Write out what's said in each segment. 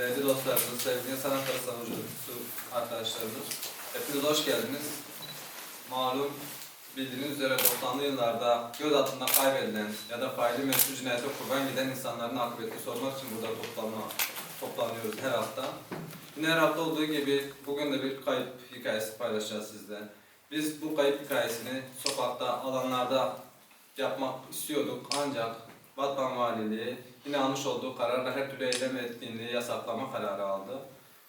değerli dostlarımız, sevgili sanat arası savunucusu arkadaşlarımız, hepiniz hoş geldiniz. Malum bildiğiniz üzere 90'lı yıllarda göz altında kaybedilen ya da faili meşru cinayete kurban giden insanların akıbetini sormak için burada toplanma, toplanıyoruz her hafta. Yine her hafta olduğu gibi bugün de bir kayıp hikayesi paylaşacağız sizle. Biz bu kayıp hikayesini sokakta, alanlarda yapmak istiyorduk ancak Batman Valiliği yine almış olduğu kararla her türlü eylem etkinliği yasaklama kararı aldı.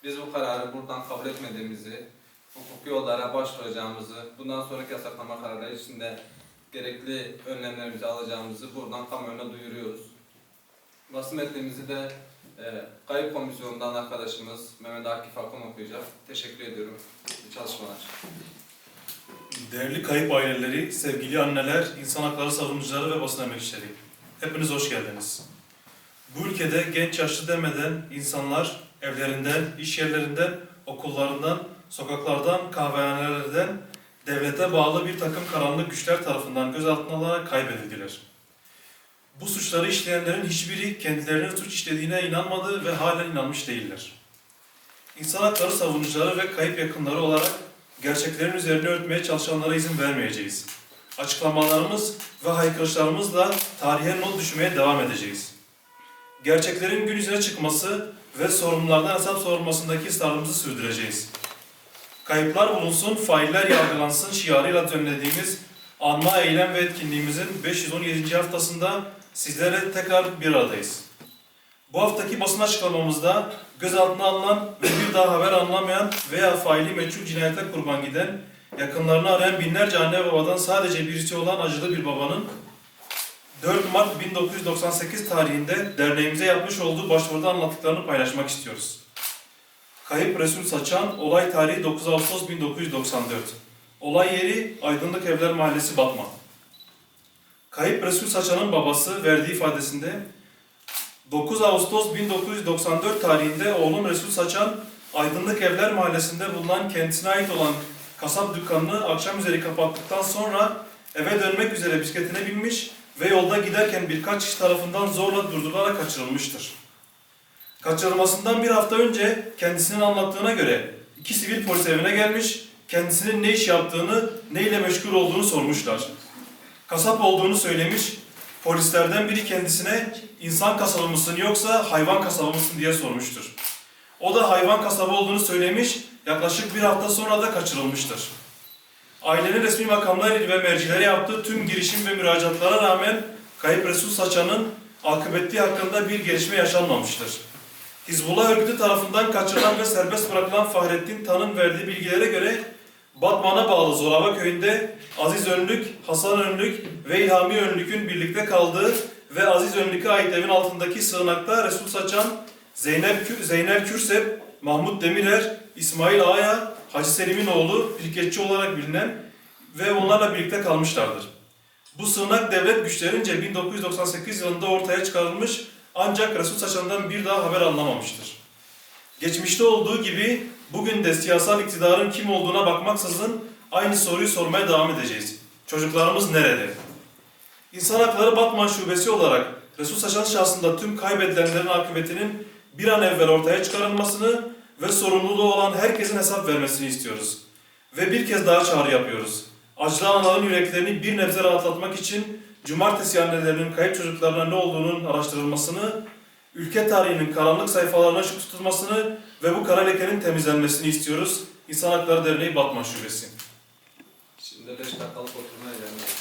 Biz bu kararı buradan kabul etmediğimizi, hukuki yollara başvuracağımızı, bundan sonraki yasaklama kararları için de gerekli önlemlerimizi alacağımızı buradan kamuoyuna duyuruyoruz. Basın metnimizi de e, kayıp komisyonundan arkadaşımız Mehmet Akif Akın okuyacak. Teşekkür ediyorum. Çalışmalar. Değerli kayıp aileleri, sevgili anneler, insan hakları savunucuları ve basın emekçileri. Hepiniz hoş geldiniz. Bu ülkede genç yaşlı demeden insanlar evlerinden, iş yerlerinden, okullarından, sokaklardan, kahvehanelerden devlete bağlı bir takım karanlık güçler tarafından gözaltına alınarak kaybedildiler. Bu suçları işleyenlerin hiçbiri kendilerinin suç işlediğine inanmadı ve halen inanmış değiller. İnsan hakları savunucuları ve kayıp yakınları olarak gerçeklerin üzerine örtmeye çalışanlara izin vermeyeceğiz. Açıklamalarımız ve haykırışlarımızla tarihe not düşmeye devam edeceğiz. Gerçeklerin gün yüzüne çıkması ve sorumlulardan hesap sorulmasındaki ısrarımızı sürdüreceğiz. Kayıplar bulunsun, failler yargılansın şiarıyla düzenlediğimiz anma, eylem ve etkinliğimizin 517. haftasında sizlerle tekrar bir aradayız. Bu haftaki basın açıklamamızda gözaltına alınan ve bir daha haber anlamayan veya faili meçhul cinayete kurban giden, yakınlarını arayan binlerce anne babadan sadece birisi olan acılı bir babanın 4 Mart 1998 tarihinde derneğimize yapmış olduğu başvuruda anlattıklarını paylaşmak istiyoruz. Kayıp Resul Saçan, olay tarihi 9 Ağustos 1994. Olay yeri Aydınlık Evler Mahallesi Batman. Kayıp Resul Saçan'ın babası verdiği ifadesinde 9 Ağustos 1994 tarihinde oğlum Resul Saçan, Aydınlık Evler Mahallesi'nde bulunan kendisine ait olan kasap dükkanını akşam üzeri kapattıktan sonra eve dönmek üzere bisikletine binmiş ve yolda giderken birkaç kişi tarafından zorla durdurularak kaçırılmıştır. Kaçırılmasından bir hafta önce kendisinin anlattığına göre iki sivil polis evine gelmiş, kendisinin ne iş yaptığını, neyle meşgul olduğunu sormuşlar. Kasap olduğunu söylemiş, polislerden biri kendisine insan kasabı mısın yoksa hayvan kasabı mısın diye sormuştur. O da hayvan kasabı olduğunu söylemiş, yaklaşık bir hafta sonra da kaçırılmıştır. Ailenin resmi makamlar ve mercilere yaptığı tüm girişim ve müracaatlara rağmen kayıp Resul Saçan'ın akıbeti hakkında bir gelişme yaşanmamıştır. Hizbullah örgütü tarafından kaçırılan ve serbest bırakılan Fahrettin Tan'ın verdiği bilgilere göre Batman'a bağlı Zoraba köyünde Aziz Önlük, Hasan Önlük ve İlhami Önlük'ün birlikte kaldığı ve Aziz Önlük'e ait evin altındaki sığınakta Resul Saçan, Zeynep, Kü- Zeynep Kürsep, Mahmut Demirer, İsmail Ağaya, Hacı Selim'in oğlu Pirketçi olarak bilinen ve onlarla birlikte kalmışlardır. Bu sığınak devlet güçlerince 1998 yılında ortaya çıkarılmış ancak Resul Saçan'dan bir daha haber alınamamıştır. Geçmişte olduğu gibi bugün de siyasal iktidarın kim olduğuna bakmaksızın aynı soruyu sormaya devam edeceğiz. Çocuklarımız nerede? İnsan Hakları Batman Şubesi olarak Resul Saçan şahsında tüm kaybedilenlerin akıbetinin bir an evvel ortaya çıkarılmasını ve sorumluluğu olan herkesin hesap vermesini istiyoruz. Ve bir kez daha çağrı yapıyoruz. Acılı anaların yüreklerini bir nebze rahatlatmak için cumartesi annelerinin kayıp çocuklarına ne olduğunun araştırılmasını, ülke tarihinin karanlık sayfalarına ışık tutulmasını ve bu kara lekenin temizlenmesini istiyoruz. İnsan Hakları Derneği Batman Şubesi. Şimdi 5 dakikalık oturmaya gelmek